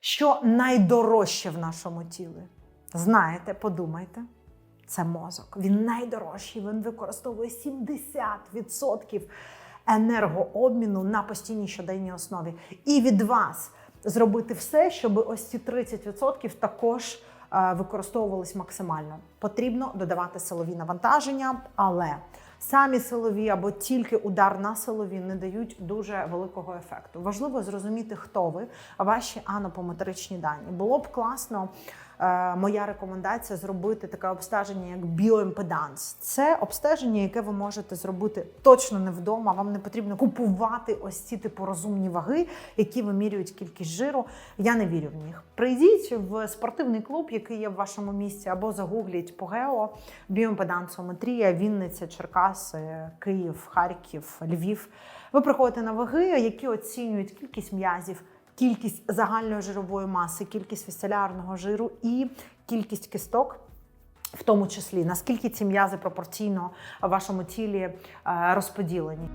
Що найдорожче в нашому тілі? Знаєте, подумайте. Це мозок. Він найдорожчий. Він використовує 70% енергообміну на постійній щоденній основі. І від вас зробити все, щоб ось ці 30% також е, використовувались максимально. Потрібно додавати силові навантаження, але самі силові або тільки удар на силові не дають дуже великого ефекту. Важливо зрозуміти, хто ви, ваші анопометричні дані. Було б класно. е, Моя рекомендація зробити таке обстеження, як біоімпеданс. Це обстеження, яке ви можете зробити точно не вдома. Вам не потрібно купувати ось ці типу розумні ваги, які вимірюють кількість жиру. Я не вірю в них. Прийдіть в спортивний клуб, який є в вашому місті, або загугліть по гео, біоімпедансометрія, Вінниця, Черкаси, Київ, Харків, Львів. Ви приходите на ваги, які оцінюють кількість м'язів, кількість загальної жирової маси, кількість вісцелярного жиру і кількість кісток. В тому числі наскільки ці м'язи пропорційно в вашому тілі е, розподілені.